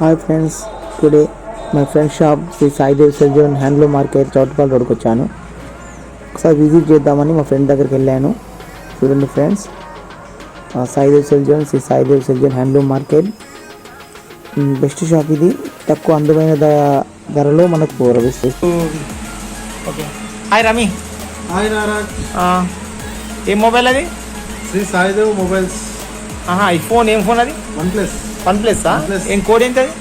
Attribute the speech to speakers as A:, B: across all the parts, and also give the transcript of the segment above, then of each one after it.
A: Hi friends today my friend shop Shri Saidev సెల్జన్ handloom market Choutuppal రోడ్కి వచ్చాను ఒకసారి visit చేద్దామని మా ఫ్రెండ్ దగ్గరికి వెళ్ళాను. చూడండి ఫ్రెండ్స్ ఆ, సాయిదేవ్ సెల్జన్ శ్రీ సాయిదేవ్ సెల్జన్ హ్యాండ్లూమ్ మార్కెట్ బెస్ట్ షాప్ ఇది. తక్కువ అందమైన ధ- ధరలో మనకు లభిస్తుంది.
B: Okay. Hi Rami
C: hi Naraj
B: ఆ, ఏం మొబైల్ అది?
C: శ్రీ సాయిదేవ్ మొబైల్స్
B: ఈ ఫోన్ ఏం ఫోన్ అది?
C: OnePlus
B: OnePlus. ఏం కోడ్ ఏంటి అది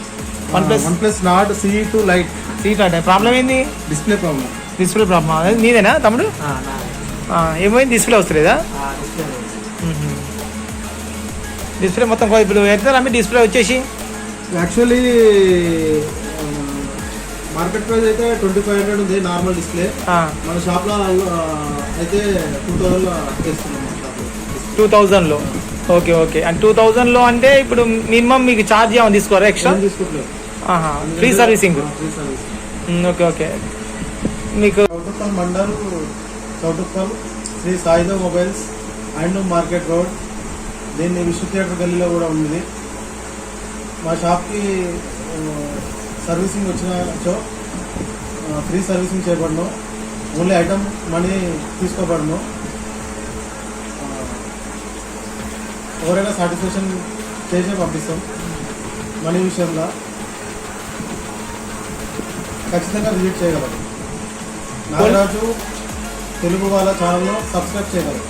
B: OnePlus
C: OnePlus Nord CE two lite
B: seat అంటే ప్రాబ్లం ఏంది?
C: డిస్ప్లే ప్రాబ్లం
B: డిస్ప్లే ప్రాబ్లం అది నీదేనా తమ్ముడు? ఏమైంది? డిస్ప్లే వస్తలేదా డిస్ప్లే మొత్తం ఇప్పుడు ఎంత రమ్మి డిస్ప్లే వచ్చేసి?
C: యాక్చువల్లీ మార్కెట్ ప్రైస్ అయితే ట్వంటీ ఫైవ్ హండ్రెడ్ ఉంది నార్మల్ డిస్ప్లే మన షాప్లో అయితే టూ థౌజండ్లో
B: టూ థౌజండ్లో ఓకే ఓకే. అండ్ టూ థౌజండ్లో అంటే ఇప్పుడు మినిమం మీకు ఛార్జ్ ఏమైనా తీసుకోరా extra free servicing okay okay. మీకు
C: mandal Choutuppal Sri Saidev mobiles and market road. దీన్ని విశ్వ థియేటర్ గల్లీలో కూడా ఉంది. మా షాప్కి సర్వీసింగ్ వచ్చినచో ఫ్రీ సర్వీసింగ్ చేయబడను ఓన్లీ ఐటమ్ మనీ తీసుకోబడను. ఎవరైనా సాటిస్ఫాక్షన్ చేసే పంపిస్తాం. మనీ విషయంలో ఖచ్చితంగా విజిట్ చేయగలరు నాగరాజు తెలుగు వాళ్ళ ఛానల్లో సబ్స్క్రైబ్ చేయగలరు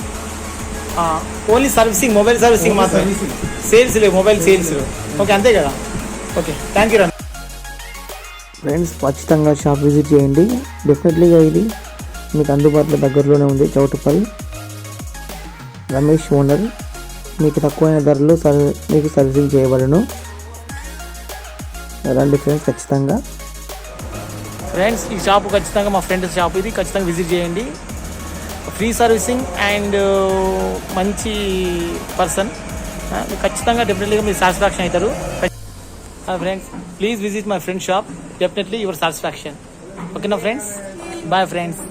B: ఓన్లీ సర్వీసింగ్ మొబైల్ సర్వీసింగ్ మాత్రమే. సేల్స్ లేవు మొబైల్ సేల్స్ ఓకే అంతే కదా? ఓకే థ్యాంక్ యూ
A: ఫ్రెండ్స్ ఖచ్చితంగా షాప్ విజిట్ చేయండి. డెఫినెట్లీగా ఇది మీకు అందుబాటులో దగ్గరలోనే ఉంది చౌటుపల్ రమేష్ ఓనర్. మీకు తక్కువైన ధరలు సర్ మీకు సర్వీసింగ్ చేయబడను. రండి ఫ్రెండ్స్ ఖచ్చితంగా.
B: ఫ్రెండ్స్ ఈ షాప్ ఖచ్చితంగా మా ఫ్రెండ్ షాప్ ఇది. ఖచ్చితంగా విజిట్ చేయండి. ఫ్రీ సర్వీసింగ్ అండ్ మంచి పర్సన్ ఖచ్చితంగా డెఫినెట్లీగా మీరు సాటిస్ఫాక్షన్ అవుతారు. Friends please visit my friend shop definitely your satisfaction ఓకేనా ఫ్రెండ్స్ బాయ్ ఫ్రెండ్స్